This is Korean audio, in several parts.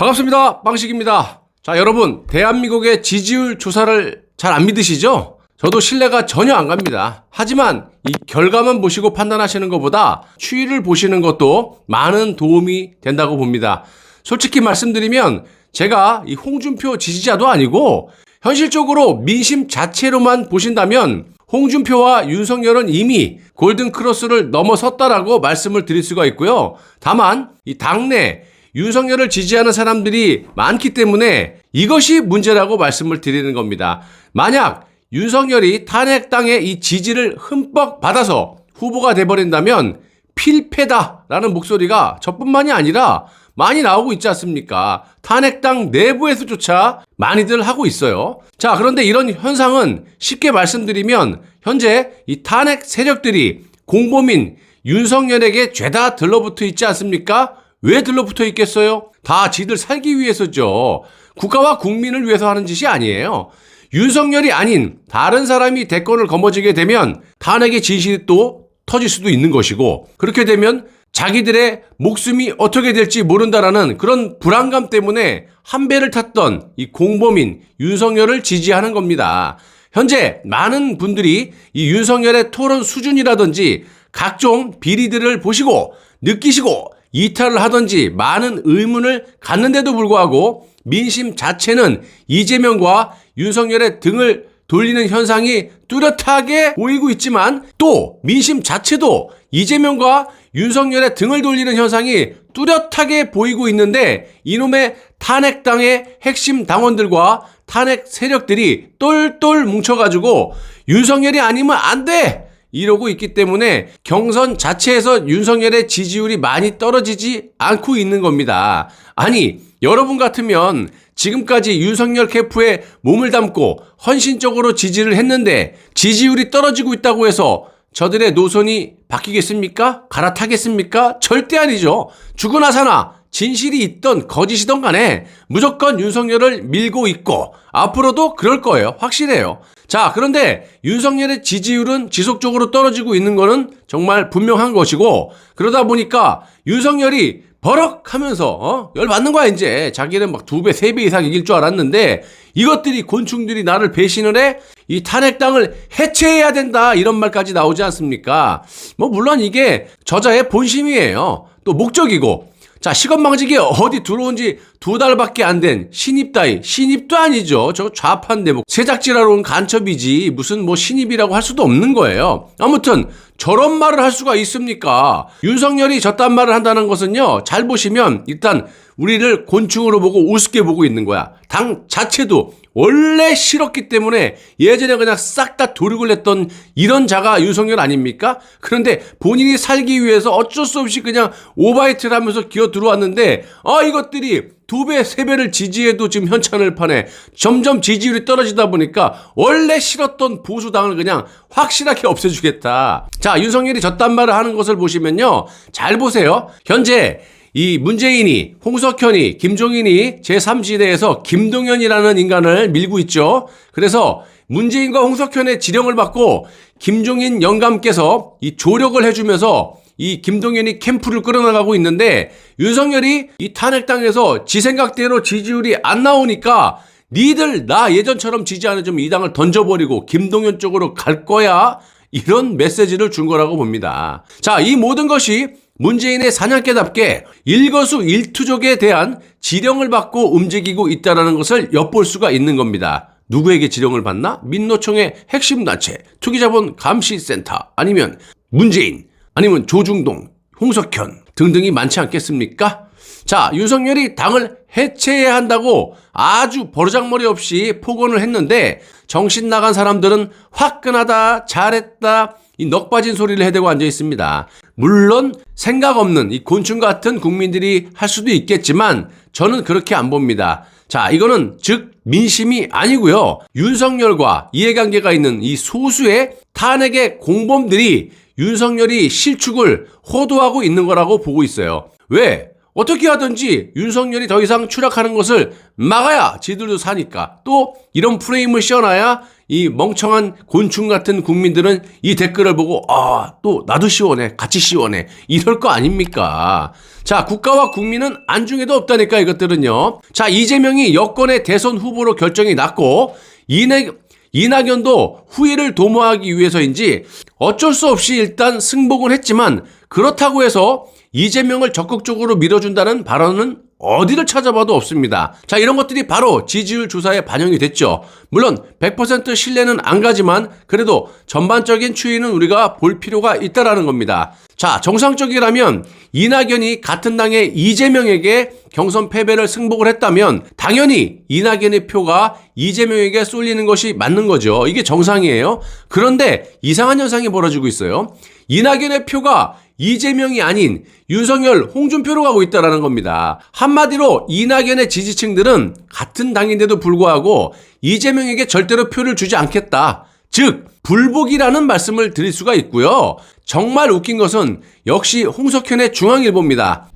반갑습니다. 빵식입니다. 자, 여러분, 대한민국의 지지율 조사를 잘 안 믿으시죠? 저도 신뢰가 전혀 안 갑니다. 하지만 이 결과만 보시고 판단하시는 것보다 추이를 보시는 것도 많은 도움이 된다고 봅니다. 솔직히 말씀드리면 제가 이 홍준표 지지자도 아니고 현실적으로 민심 자체로만 보신다면 홍준표와 윤석열은 이미 골든 크로스를 넘어섰다라고 말씀을 드릴 수가 있고요. 다만 이 당내 윤석열을 지지하는 사람들이 많기 때문에 이것이 문제라고 말씀을 드리는 겁니다. 만약 윤석열이 탄핵당의 이 지지를 흠뻑 받아서 후보가 돼버린다면 필패다라는 목소리가 저뿐만이 아니라 많이 나오고 있지 않습니까? 탄핵당 내부에서조차 많이들 하고 있어요. 자, 그런데 이런 현상은 쉽게 말씀드리면 현재 이 탄핵 세력들이 공범인 윤석열에게 죄다 들러붙어 있지 않습니까? 왜 들러붙어 있겠어요? 다 지들 살기 위해서죠. 국가와 국민을 위해서 하는 짓이 아니에요. 윤석열이 아닌 다른 사람이 대권을 거머쥐게 되면 탄핵의 진실이 또 터질 수도 있는 것이고 그렇게 되면 자기들의 목숨이 어떻게 될지 모른다라는 그런 불안감 때문에 한 배를 탔던 이 공범인 윤석열을 지지하는 겁니다. 현재 많은 분들이 이 윤석열의 토론 수준이라든지 각종 비리들을 보시고 느끼시고 이탈을 하든지 많은 의문을 갖는데도 불구하고 민심 자체는 이재명과 윤석열의 등을 돌리는 현상이 뚜렷하게 보이고 있지만 또 민심 자체도 이재명과 윤석열의 등을 돌리는 현상이 뚜렷하게 보이고 있는데 이놈의 탄핵당의 핵심 당원들과 탄핵 세력들이 똘똘 뭉쳐가지고 윤석열이 아니면 안 돼! 이러고 있기 때문에 경선 자체에서 윤석열의 지지율이 많이 떨어지지 않고 있는 겁니다. 아니, 여러분 같으면 지금까지 윤석열 캠프에 몸을 담고 헌신적으로 지지를 했는데 지지율이 떨어지고 있다고 해서 저들의 노선이 바뀌겠습니까? 갈아타겠습니까? 절대 아니죠. 죽으나 사나 진실이 있던 거짓이던 간에 무조건 윤석열을 밀고 있고 앞으로도 그럴 거예요. 확실해요. 자, 그런데 윤석열의 지지율은 지속적으로 떨어지고 있는 거는 정말 분명한 것이고 그러다 보니까 윤석열이 버럭 하면서 어? 열 받는 거야 이제. 자기는 막 두 배 세 배 이상 이길 줄 알았는데 이것들이 곤충들이 나를 배신을 해? 이 탄핵당을 해체해야 된다 이런 말까지 나오지 않습니까? 뭐 물론 이게 저자의 본심이에요. 또 목적이고. 자, 시건방지기 어디 들어온 지 두 달밖에 안 된 신입 따위, 신입도 아니죠. 저 좌판 대목. 세작질하러 온 간첩이지 무슨 뭐 신입이라고 할 수도 없는 거예요. 아무튼 저런 말을 할 수가 있습니까? 윤석열이 저딴 말을 한다는 것은요, 잘 보시면 일단 우리를 곤충으로 보고 우습게 보고 있는 거야. 당 자체도 원래 싫었기 때문에 예전에 그냥 싹 다 도륙을 했던 이런 자가 윤석열 아닙니까? 그런데 본인이 살기 위해서 어쩔 수 없이 그냥 오바이트를 하면서 기어 들어왔는데, 아, 이것들이 두 배, 세 배를 지지해도 지금 현찬을 파네. 점점 지지율이 떨어지다 보니까 원래 싫었던 보수당을 그냥 확실하게 없애주겠다. 자, 윤석열이 저딴 말을 하는 것을 보시면요. 잘 보세요. 현재 이 문재인이, 홍석현이, 김종인이 제3지대에서 김동연이라는 인간을 밀고 있죠. 그래서 문재인과 홍석현의 지령을 받고 김종인 영감께서 이 조력을 해주면서 이 김동연이 캠프를 끌어나가고 있는데 윤석열이 이 탄핵당에서 지 생각대로 지지율이 안 나오니까 니들 나 예전처럼 지지하는 좀 이 당을 던져버리고 김동연 쪽으로 갈 거야 이런 메시지를 준 거라고 봅니다. 자, 이 모든 것이 문재인의 사냥개답게 일거수 일투족에 대한 지령을 받고 움직이고 있다는 것을 엿볼 수가 있는 겁니다. 누구에게 지령을 받나? 민노총의 핵심 단체, 투기자본 감시센터, 아니면 문재인, 아니면 조중동, 홍석현 등등이 많지 않겠습니까? 자, 윤석열이 당을 해체해야 한다고 아주 버르장머리 없이 폭언을 했는데 정신 나간 사람들은 화끈하다, 잘했다, 이 넋빠진 소리를 해대고 앉아 있습니다. 물론 생각 없는 이 곤충 같은 국민들이 할 수도 있겠지만 저는 그렇게 안 봅니다. 자, 이거는 즉 민심이 아니고요. 윤석열과 이해관계가 있는 이 소수의 탄핵의 공범들이 윤석열이 실축을 호도하고 있는 거라고 보고 있어요. 왜? 어떻게 하든지 윤석열이 더 이상 추락하는 것을 막아야 지들도 사니까 또 이런 프레임을 씌워놔야 이 멍청한 곤충 같은 국민들은 이 댓글을 보고 아, 또 나도 시원해. 같이 시원해. 이럴 거 아닙니까? 자, 국가와 국민은 안중에도 없다니까 이것들은요. 자, 이재명이 여권의 대선 후보로 결정이 났고 이낙 이낙연도 후위를 도모하기 위해서인지 어쩔 수 없이 일단 승복은 했지만 그렇다고 해서 이재명을 적극적으로 밀어준다는 발언은 어디를 찾아봐도 없습니다. 자, 이런 것들이 바로 지지율 조사에 반영이 됐죠. 물론 100% 신뢰는 안 가지만 그래도 전반적인 추이는 우리가 볼 필요가 있다라는 겁니다. 자, 정상적이라면 이낙연이 같은 당의 이재명에게 경선 패배를 승복을 했다면 당연히 이낙연의 표가 이재명에게 쏠리는 것이 맞는 거죠. 이게 정상이에요. 그런데 이상한 현상이 벌어지고 있어요. 이낙연의 표가 이재명이 아닌 윤석열, 홍준표로 가고 있다라는 겁니다. 한마디로 이낙연의 지지층들은 같은 당인데도 불구하고 이재명에게 절대로 표를 주지 않겠다. 즉, 불복이라는 말씀을 드릴 수가 있고요. 정말 웃긴 것은 역시 홍석현의 중앙일보입니다.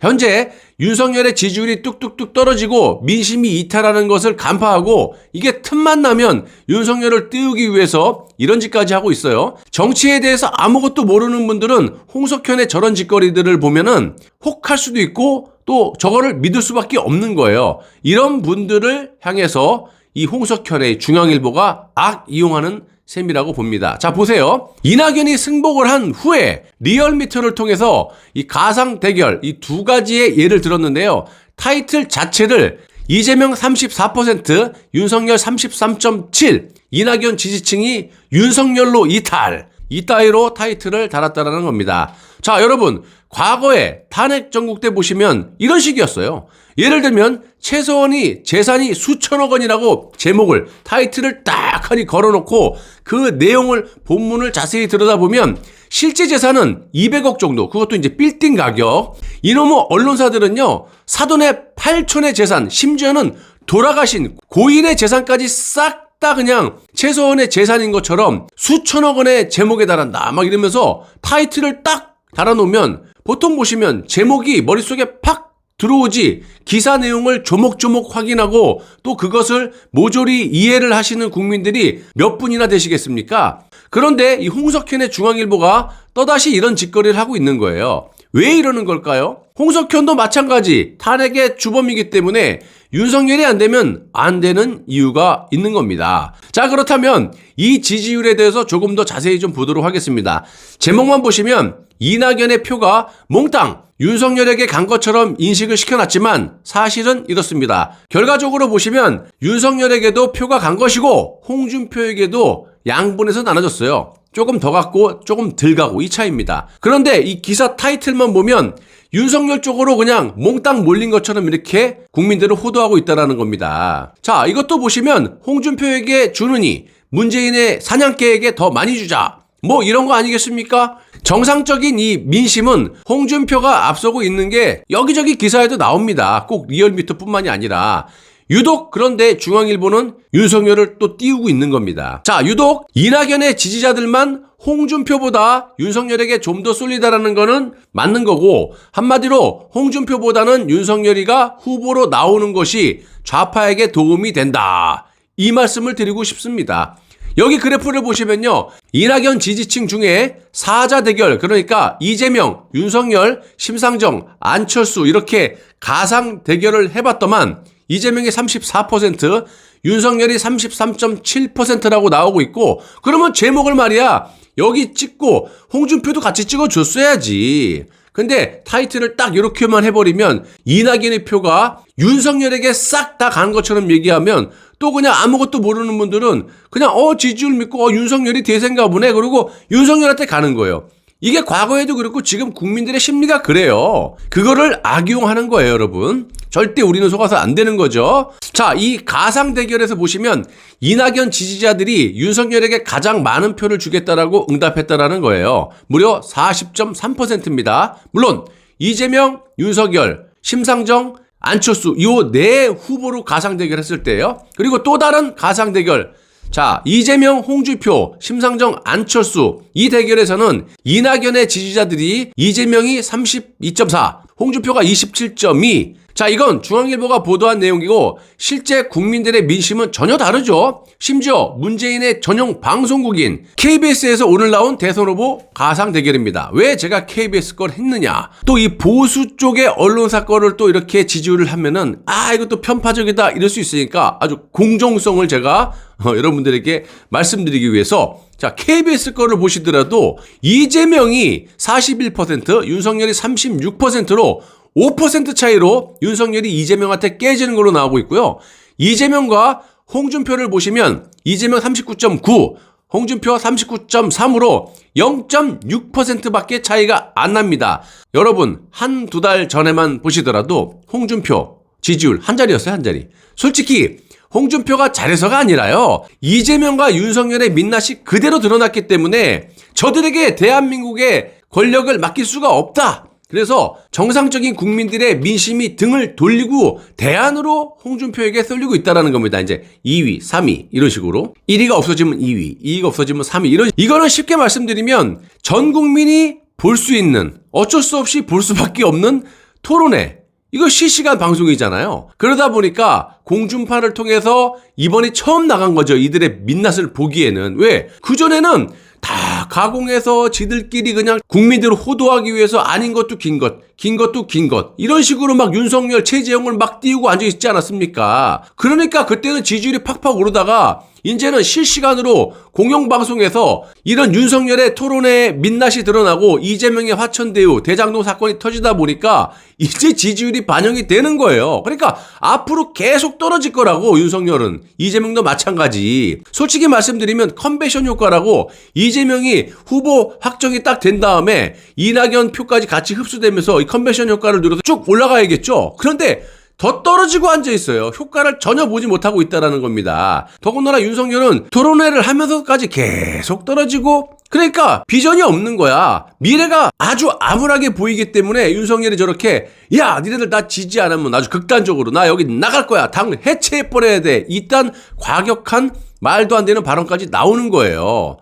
현재 윤석열의 지지율이 뚝뚝뚝 떨어지고 민심이 이탈하는 것을 간파하고 이게 틈만 나면 윤석열을 띄우기 위해서 이런 짓까지 하고 있어요. 정치에 대해서 아무것도 모르는 분들은 홍석현의 저런 짓거리들을 보면은 혹할 수도 있고 또 저거를 믿을 수밖에 없는 거예요. 이런 분들을 향해서 이 홍석현의 중앙일보가 악 이용하는 셈이라고 봅니다. 자, 보세요. 이낙연이 승복을 한 후에 리얼미터를 통해서 이 가상 대결, 이 두 가지의 예를 들었는데요. 타이틀 자체를 이재명 34%, 윤석열 33.7, 이낙연 지지층이 윤석열로 이탈. 이 따위로 타이틀을 달았다는 겁니다. 자, 여러분, 과거에 탄핵 전국 때 보시면 이런 식이었어요. 예를 들면 최소원이 재산이 수천억 원이라고 제목을 타이틀을 딱 하니 걸어놓고 그 내용을 본문을 자세히 들여다보면 실제 재산은 200억 정도 그것도 이제 빌딩 가격 이놈의 언론사들은요 사돈의 8촌의 재산 심지어는 돌아가신 고인의 재산까지 싹 다 그냥 최소원의 재산인 것처럼 수천억 원의 제목에 달한다 막 이러면서 타이틀을 딱 달아놓으면 보통 보시면 제목이 머릿속에 팍 들어오지 기사 내용을 조목조목 확인하고 또 그것을 모조리 이해를 하시는 국민들이 몇 분이나 되시겠습니까? 그런데 이 홍석현의 중앙일보가 또다시 이런 짓거리를 하고 있는 거예요. 왜 이러는 걸까요? 홍석현도 마찬가지 탄핵의 주범이기 때문에 윤석열이 안 되면 안 되는 이유가 있는 겁니다. 자, 그렇다면 이 지지율에 대해서 조금 더 자세히 좀 보도록 하겠습니다. 제목만 보시면 이낙연의 표가 몽땅 윤석열에게 간 것처럼 인식을 시켜놨지만 사실은 이렇습니다. 결과적으로 보시면 윤석열에게도 표가 간 것이고 홍준표에게도 양분해서 나눠졌어요. 조금 더 갔고 조금 덜 가고 이 차이입니다. 그런데 이 기사 타이틀만 보면 윤석열 쪽으로 그냥 몽땅 몰린 것처럼 이렇게 국민들을 호도하고 있다는 겁니다. 자, 이것도 보시면 홍준표에게 주느니 문재인의 사냥개에게 더 많이 주자. 뭐 이런 거 아니겠습니까? 정상적인 이 민심은 홍준표가 앞서고 있는 게 여기저기 기사에도 나옵니다. 꼭 리얼미터뿐만이 아니라 유독 그런데 중앙일보는 윤석열을 또 띄우고 있는 겁니다. 자, 유독 이낙연의 지지자들만 홍준표보다 윤석열에게 좀 더 쏠리다라는 거는 맞는 거고 한마디로 홍준표보다는 윤석열이가 후보로 나오는 것이 좌파에게 도움이 된다. 이 말씀을 드리고 싶습니다. 여기 그래프를 보시면요. 이낙연 지지층 중에 사자 대결, 그러니까 이재명, 윤석열, 심상정, 안철수 이렇게 가상 대결을 해봤더만 이재명이 34%, 윤석열이 33.7%라고 나오고 있고, 그러면 제목을 말이야, 여기 찍고 홍준표도 같이 찍어줬어야지. 근데 타이틀을 딱 이렇게만 해버리면 이낙연의 표가 윤석열에게 싹 다 간 것처럼 얘기하면 또 그냥 아무것도 모르는 분들은 그냥 어 지지율 믿고 어 윤석열이 대세인가 보네 그러고 윤석열한테 가는 거예요. 이게 과거에도 그렇고 지금 국민들의 심리가 그래요. 그거를 악용하는 거예요, 여러분. 절대 우리는 속아서 안 되는 거죠. 자, 이 가상 대결에서 보시면 이낙연 지지자들이 윤석열에게 가장 많은 표를 주겠다라고 응답했다라는 거예요. 무려 40.3%입니다. 물론 이재명, 윤석열, 심상정, 안철수 요 네 후보로 가상 대결했을 때요. 그리고 또 다른 가상 대결 자, 이재명, 홍주표, 심상정, 안철수 이 대결에서는 이낙연의 지지자들이 이재명이 32.4, 홍주표가 27.2, 자, 이건 중앙일보가 보도한 내용이고 실제 국민들의 민심은 전혀 다르죠. 심지어 문재인의 전용 방송국인 KBS에서 오늘 나온 대선 후보 가상 대결입니다. 왜 제가 KBS 걸 했느냐? 또 이 보수 쪽의 언론사 거를 또 이렇게 지지를 하면은 아, 이것도 편파적이다 이럴 수 있으니까 아주 공정성을 제가 어, 여러분들에게 말씀드리기 위해서 자, KBS 거를 보시더라도 이재명이 41%, 윤석열이 36%로 5% 차이로 윤석열이 이재명한테 깨지는 걸로 나오고 있고요. 이재명과 홍준표를 보시면 이재명 39.9, 홍준표 39.3으로 0.6%밖에 차이가 안 납니다. 여러분, 한 두 달 전에만 보시더라도 홍준표 지지율 한 자리였어요, 한 자리. 솔직히 홍준표가 잘해서가 아니라요. 이재명과 윤석열의 민낯이 그대로 드러났기 때문에 저들에게 대한민국의 권력을 맡길 수가 없다. 그래서 정상적인 국민들의 민심이 등을 돌리고 대안으로 홍준표에게 쏠리고 있다라는 겁니다. 이제 2위, 3위 이런 식으로 1위가 없어지면 2위, 2위가 없어지면 3위 이런 이거는 쉽게 말씀드리면 전 국민이 볼 수 있는 어쩔 수 없이 볼 수밖에 없는 토론회 이거 실시간 방송이잖아요. 그러다 보니까 공중파를 통해서 이번이 처음 나간 거죠. 이들의 민낯을 보기에는. 왜? 그전에는 다 가공해서 지들끼리 그냥 국민들을 호도하기 위해서 아닌 것도 긴 것, 긴 것도 긴 것. 이런 식으로 막 윤석열, 최재형을 막 띄우고 앉아있지 않았습니까? 그러니까 그때는 지지율이 팍팍 오르다가 이제는 실시간으로 공영방송에서 이런 윤석열의 토론에 민낯이 드러나고 이재명의 화천대유 대장동 사건이 터지다 보니까 이제 지지율이 반영이 되는 거예요. 그러니까 앞으로 계속 떨어질 거라고 윤석열은 이재명도 마찬가지. 솔직히 말씀드리면 컨벤션 효과라고 이재명이 후보 확정이 딱 된 다음에 이낙연 표까지 같이 흡수되면서 이 컨벤션 효과를 누려서 쭉 올라가야겠죠. 그런데 더 떨어지고 앉아 있어요. 효과를 전혀 보지 못하고 있다라는 겁니다. 더군다나 윤석열은 토론회를 하면서까지 계속 떨어지고 그러니까 비전이 없는 거야. 미래가 아주 암울하게 보이기 때문에 윤석열이 저렇게 야 니네들 나 지지 않으면 아주 극단적으로 나 여기 나갈 거야. 당 해체해 버려야 돼. 이딴 과격한 말도 안 되는 발언까지 나오는 거예요.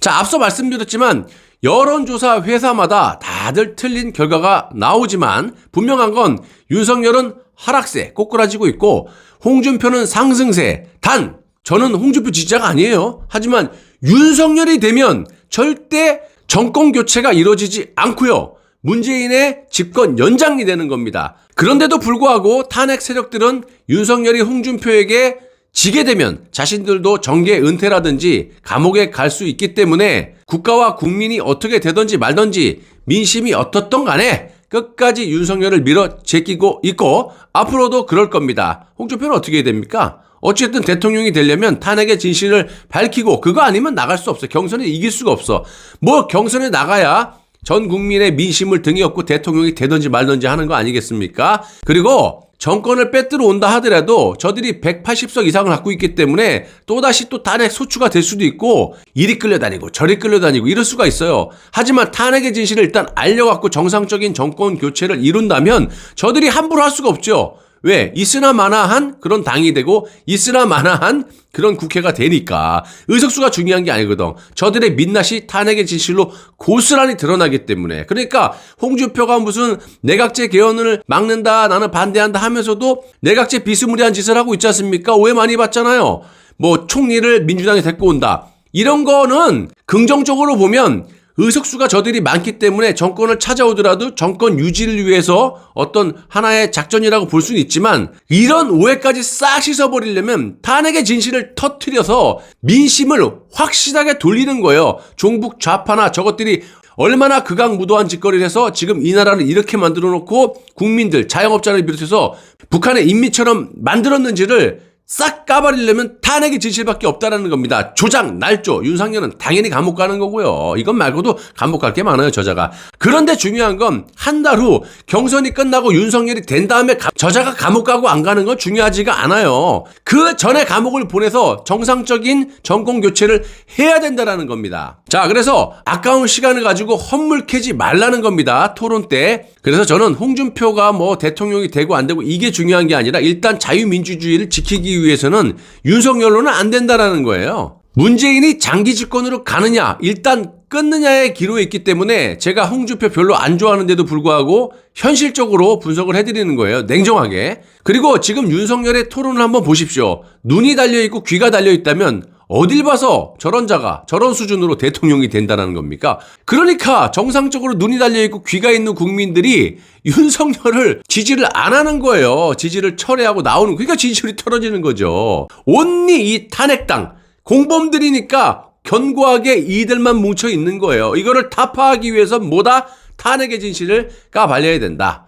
자, 앞서 말씀드렸지만 여론조사 회사마다 다들 틀린 결과가 나오지만 분명한 건 윤석열은 하락세 꼬꾸라지고 있고 홍준표는 상승세. 단 저는 홍준표 지지자가 아니에요. 하지만 윤석열이 되면 절대 정권 교체가 이루어지지 않고요. 문재인의 집권 연장이 되는 겁니다. 그런데도 불구하고 탄핵 세력들은 윤석열이 홍준표에게 지게 되면 자신들도 정계 은퇴라든지 감옥에 갈 수 있기 때문에 국가와 국민이 어떻게 되든지 말든지 민심이 어떻든 간에 끝까지 윤석열을 밀어 제끼고 있고 앞으로도 그럴 겁니다. 홍준표는 어떻게 해야 됩니까? 어쨌든 대통령이 되려면 탄핵의 진실을 밝히고 그거 아니면 나갈 수 없어. 경선에 이길 수가 없어. 뭐 경선에 나가야 전 국민의 민심을 등에 업고 대통령이 되든지 말든지 하는 거 아니겠습니까? 그리고 정권을 빼들어 온다 하더라도 저들이 180석 이상을 갖고 있기 때문에 또다시 또 탄핵 소추가 될 수도 있고 이리 끌려다니고 저리 끌려다니고 이럴 수가 있어요. 하지만 탄핵의 진실을 일단 알려갖고 정상적인 정권 교체를 이룬다면 저들이 함부로 할 수가 없죠. 왜? 있으나 마나한 그런 당이 되고 있으나 마나한 그런 국회가 되니까 의석수가 중요한 게 아니거든. 저들의 민낯이 탄핵의 진실로 고스란히 드러나기 때문에. 그러니까 홍준표가 무슨 내각제 개헌을 막는다 나는 반대한다 하면서도 내각제 비스무리한 짓을 하고 있지 않습니까? 오해 많이 받잖아요. 뭐 총리를 민주당이 데리고 온다. 이런 거는 긍정적으로 보면 의석수가 저들이 많기 때문에 정권을 찾아오더라도 정권 유지를 위해서 어떤 하나의 작전이라고 볼 수는 있지만 이런 오해까지 싹 씻어버리려면 탄핵의 진실을 터트려서 민심을 확실하게 돌리는 거예요. 종북 좌파나 저것들이 얼마나 극악무도한 짓거리를 해서 지금 이 나라를 이렇게 만들어 놓고 국민들, 자영업자를 비롯해서 북한의 인민처럼 만들었는지를 싹 까버리려면 탄핵의 진실밖에 없다라는 겁니다. 조작, 날조, 윤상현은 당연히 감옥 가는 거고요. 이것 말고도 감옥 갈 게 많아요, 저자가. 그런데 중요한 건 한 달 후 경선이 끝나고 윤석열이 된 다음에 가- 저자가 감옥 가고 안 가는 건 중요하지가 않아요. 그 전에 감옥을 보내서 정상적인 정권 교체를 해야 된다라는 겁니다. 자, 그래서 아까운 시간을 가지고 헛물 캐지 말라는 겁니다. 토론 때. 그래서 저는 홍준표가 뭐 대통령이 되고 안 되고 이게 중요한 게 아니라 일단 자유민주주의를 지키기 위해서는 윤석열로는 안 된다라는 거예요. 문재인이 장기 집권으로 가느냐 일단 끊느냐의 기로에 있기 때문에 제가 홍준표 별로 안 좋아하는데도 불구하고 현실적으로 분석을 해드리는 거예요. 냉정하게. 그리고 지금 윤석열의 토론을 한번 보십시오. 눈이 달려있고 귀가 달려있다면 어딜 봐서 저런 자가 저런 수준으로 대통령이 된다는 겁니까? 그러니까 정상적으로 눈이 달려있고 귀가 있는 국민들이 윤석열을 지지를 안 하는 거예요. 지지를 철회하고 나오는, 그러니까 지지율이 떨어지는 거죠. 온리 이 탄핵당, 공범들이니까 견고하게 이들만 뭉쳐 있는 거예요. 이거를 타파하기 위해서 뭐다? 탄핵의 진실을 까발려야 된다.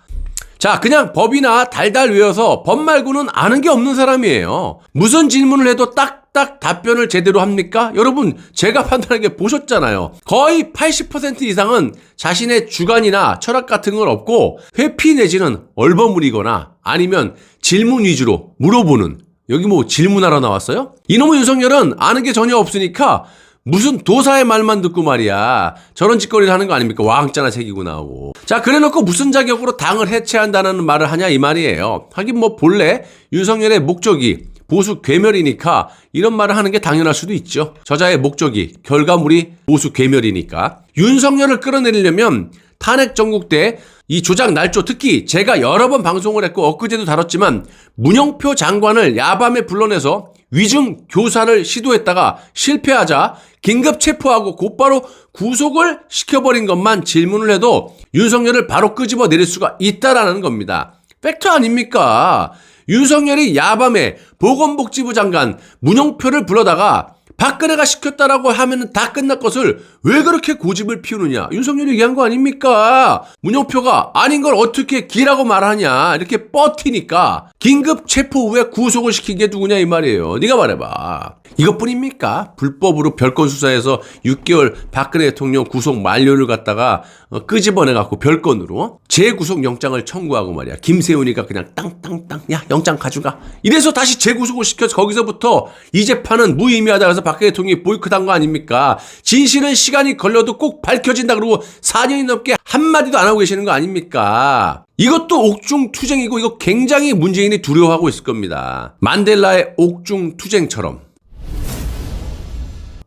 자, 그냥 법이나 달달 외워서 법 말고는 아는 게 없는 사람이에요. 무슨 질문을 해도 딱 딱 답변을 제대로 합니까? 여러분, 제가 판단하게 보셨잖아요. 거의 80% 이상은 자신의 주관이나 철학 같은 건 없고 회피 내지는 얼버무리거나 아니면 질문 위주로 물어보는 여기 뭐 질문하러 나왔어요? 이놈의 윤석열은 아는 게 전혀 없으니까 무슨 도사의 말만 듣고 말이야. 저런 짓거리를 하는 거 아닙니까? 왕자나 새기고 나오고. 자, 그래 놓고 무슨 자격으로 당을 해체한다는 말을 하냐 이 말이에요. 하긴 뭐 본래 윤석열의 목적이 보수 괴멸이니까 이런 말을 하는 게 당연할 수도 있죠. 저자의 목적이 결과물이 보수 괴멸이니까. 윤석열을 끌어내리려면 탄핵 전국 때 이 조작 날조 특히 제가 여러 번 방송을 했고 엊그제도 다뤘지만 문영표 장관을 야밤에 불러내서 위증 교사를 시도했다가 실패하자 긴급 체포하고 곧바로 구속을 시켜버린 것만 질문을 해도 윤석열을 바로 끄집어 내릴 수가 있다라는 겁니다. 팩트 아닙니까? 윤석열이 야밤에 보건복지부 장관 문영표를 불러다가 박근혜가 시켰다라고 하면 다 끝날 것을 왜 그렇게 고집을 피우느냐? 윤석열이 얘기한 거 아닙니까? 문영표가 아닌 걸 어떻게 기라고 말하냐? 이렇게 뻗티니까 긴급 체포 후에 구속을 시킨 게 누구냐 이 말이에요. 네가 말해봐. 이것뿐입니까? 불법으로 별건 수사해서 6개월 박근혜 대통령 구속 만료를 갖다가 어, 끄집어내갖고 별건으로 재구속 영장을 청구하고 말이야. 김세훈이가 그냥 땅땅땅 야 영장 가져가. 이래서 다시 재구속을 시켜서 거기서부터 이 재판은 무의미하다 그래서 박근혜 대통령이 보이콧한 거 아닙니까? 진실은 시간이 걸려도 꼭 밝혀진다 그러고 4년이 넘게 한마디도 안 하고 계시는 거 아닙니까? 이것도 옥중 투쟁이고 이거 굉장히 문재인이 두려워하고 있을 겁니다. 만델라의 옥중 투쟁처럼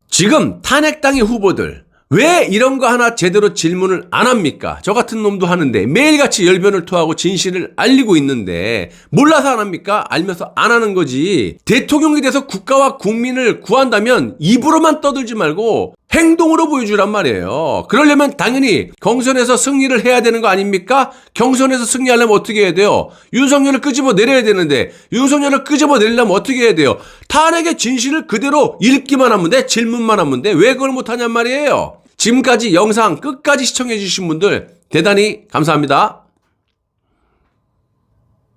지금 탄핵당의 후보들 왜 이런 거 하나 제대로 질문을 안 합니까? 저 같은 놈도 하는데 매일같이 열변을 토하고 진실을 알리고 있는데 몰라서 안 합니까? 알면서 안 하는 거지. 대통령이 돼서 국가와 국민을 구한다면 입으로만 떠들지 말고 행동으로 보여주란 말이에요. 그러려면 당연히 경선에서 승리를 해야 되는 거 아닙니까? 경선에서 승리하려면 어떻게 해야 돼요? 윤석열을 끄집어 내려야 되는데 윤석열을 끄집어 내려면 어떻게 해야 돼요? 탄핵의 진실을 그대로 읽기만 하면 돼? 질문만 하면 돼? 왜 그걸 못하냔 말이에요? 지금까지 영상 끝까지 시청해주신 분들 대단히 감사합니다.